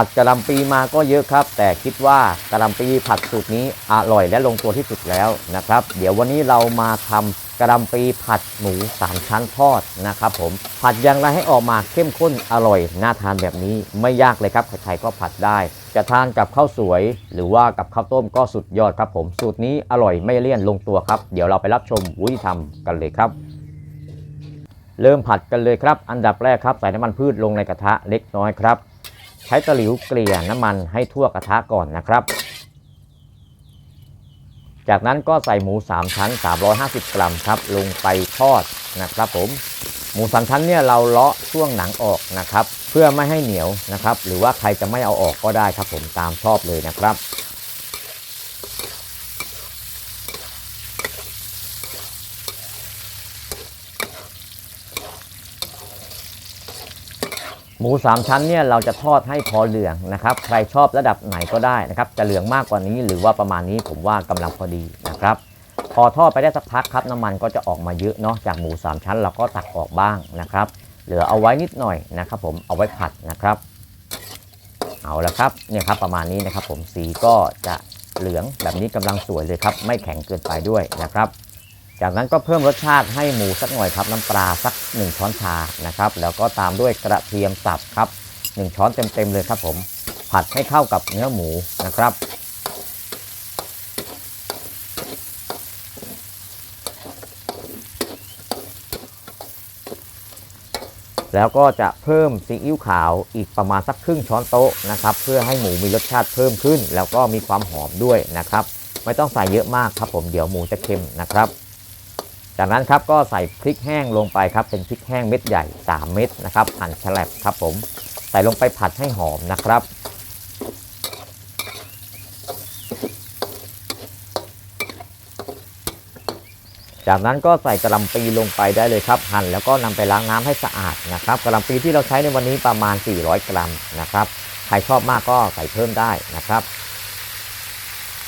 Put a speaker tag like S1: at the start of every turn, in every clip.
S1: ผัดกะหล่ำปีมาก็เยอะครับ แต่คิดว่ากะหล่ำปีผัดสูตรนี้อร่อยและลงตัวที่สุดแล้วนะครับ เดี๋ยววันนี้เรามาทำกะหล่ำปีผัดหมูสามชั้นทอดนะครับผมผัดอย่างไรให้ออกมาเข้มข้นอร่อยน่าทานแบบนี้ไม่ยากเลยครับใครๆก็ผัดได้ จะทานกับข้าวสวย หรือว่ากับข้าวต้มก็สุดยอดครับผมสูตรนี้อร่อยไม่เลี่ยนลงตัวครับ เดี๋ยวเราไปรับชมวิธีทำกันเลยครับเริ่มผัดกันเลยครับ อันดับแรกครับใส่น้ำมันพืชลงในกระทะเล็กน้อยครับ ใช้ตะหลิวเกลี่ยน้ำมันให้ทั่วกระทะก่อนนะครับ จากนั้นก็ใส่หมู 3 ชั้น 350 กรัมครับ ลงไปทอดนะครับผม หมูสามชั้นเนี่ยเราเลาะช่วงหนังออกนะครับ เพื่อไม่ให้เหนียวนะครับ หรือว่าใครจะไม่เอาออกก็ได้ครับผมตามชอบเลยนะครับ หมูสามชั้นเนี่ยเราจะทอดให้พอเหลืองนะครับ ใครชอบระดับไหนก็ได้นะครับจะเหลืองมากกว่านี้หรือว่าประมาณนี้ผมว่ากำลังพอดีนะครับ พอทอดไปได้สักพักครับน้ำมันก็จะออกมาเยอะเนาะจากหมูสามชั้นเราก็ตักออกบ้างนะครับ เหลือเอาไว้นิดหน่อยนะครับผมเอาไว้ผัดนะครับ เอาละครับเนี่ยครับประมาณนี้นะครับ ผมสีก็จะเหลืองแบบนี้กำลังสวยเลยครับ ไม่แข็งเกินไปด้วยนะครับ จากนั้นก็เพิ่มรสชาติให้หมูสักหน่อยครับ น้ำปลาสัก 1 ช้อนชานะครับ แล้วก็ตามด้วยกระเทียมสับครับ 1 ช้อนเต็มๆเลยครับผม ผัดให้เข้ากับเนื้อหมูนะครับ แล้วก็จะเพิ่มซีอิ๊วขาวอีกประมาณสักครึ่งช้อนโต๊ะนะครับ เพื่อให้หมูมีรสชาติเพิ่มขึ้น แล้วก็มีความหอมด้วยนะครับ ไม่ต้องใส่เยอะมากครับผมเดี๋ยวหมูจะเค็มนะครับ จากนั้นครับก็ใส่พริกแห้งลงไปครับเป็นพริกแห้งเม็ดใหญ่ 3 เม็ดนะครับหั่นแฉลบครับผมใส่ลงไปผัดให้หอมนะครับ จากนั้นก็ใส่กระหลำปีลงไปได้เลยครับ หั่นแล้วก็นำไปล้างน้ำให้สะอาดนะครับกระหลำปีที่เราใช้ในวันนี้ประมาณ 400 กรัมนะครับใครชอบมากก็ใส่เพิ่มได้นะครับ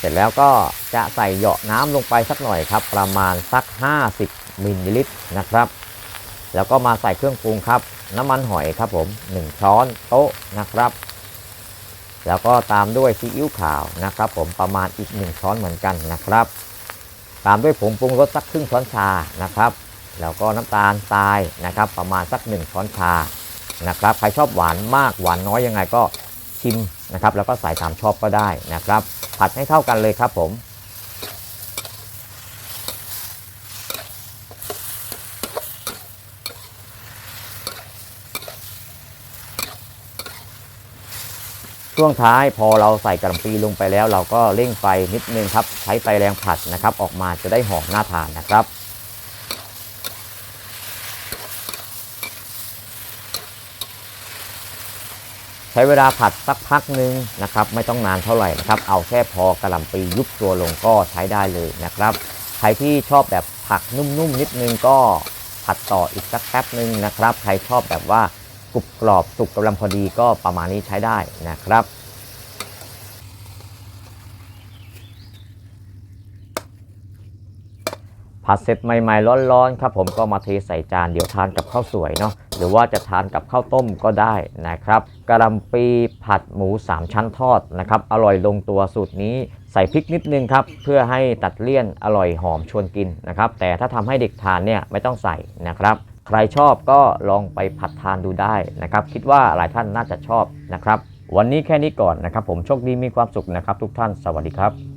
S1: เสร็จแล้วก็จะใส่เหยาะน้ำลงไปสักหน่อยครับ ประมาณสัก 50มิลลิลิตรนะครับ แล้วก็มาใส่เครื่องปรุงครับ น้ำมันหอยครับผม 1 ช้อนโต๊ะนะครับ แล้วก็ตามด้วยซีอิ๊วขาวนะครับ ผมประมาณอีก 1 ช้อนเหมือนกันนะครับ ตามด้วยผงปรุงรสสักครึ่งช้อนชานะครับ แล้วก็น้ำตาลทรายนะครับ ประมาณสัก 1 ช้อนชานะครับใครชอบหวานมากหวานน้อยยังไงก็ ชิมนะครับแล้วก็ใส่ตามชอบก็ได้นะครับ ผัดให้เข้ากันเลยครับผมช่วงท้ายพอเราใส่กระปีลงไปแล้ว เราก็เร่งไฟนิดนึงครับ ใช้ไฟแรงผัดนะครับ ออกมาจะได้หอมน่าทานนะครับ ใช้เวลาผัดสักพักหนึ่งนะครับ ไม่ต้องนานเท่าไหร่นะครับ เอาแค่พอกระหล่ำปียุบตัวลงก็ใช้ได้เลยนะครับ ใครที่ชอบแบบผักนุ่มๆนิดนึงก็ผัดต่ออีกสักแป๊บหนึ่งนะครับ ใครชอบแบบว่ากรุบกรอบสุกกำลังพอดีก็ประมาณนี้ใช้ได้นะครับ ผัดเสร็จใหม่ๆร้อนๆครับผมก็มาเทใส่จานเดี๋ยวทานกับข้าวสวยเนาะหรือว่าจะทานกับข้าวต้มก็ได้นะครับกะหล่ำปีผัดหมู 3 ชั้นทอดนะครับอร่อยลงตัวสูตรนี้ใส่พริกนิดนึงครับเพื่อให้ตัดเลี่ยนอร่อยหอมชวนกินนะครับแต่ถ้าทำให้เด็กทานเนี่ยไม่ต้องใส่นะครับ ใครชอบก็ลองไปผัดทานดูได้นะครับคิดว่าหลายท่านน่าจะชอบนะครับวันนี้แค่นี้ก่อนนะครับ ผมโชคดีมีความสุขนะครับ ทุกท่านสวัสดีครับ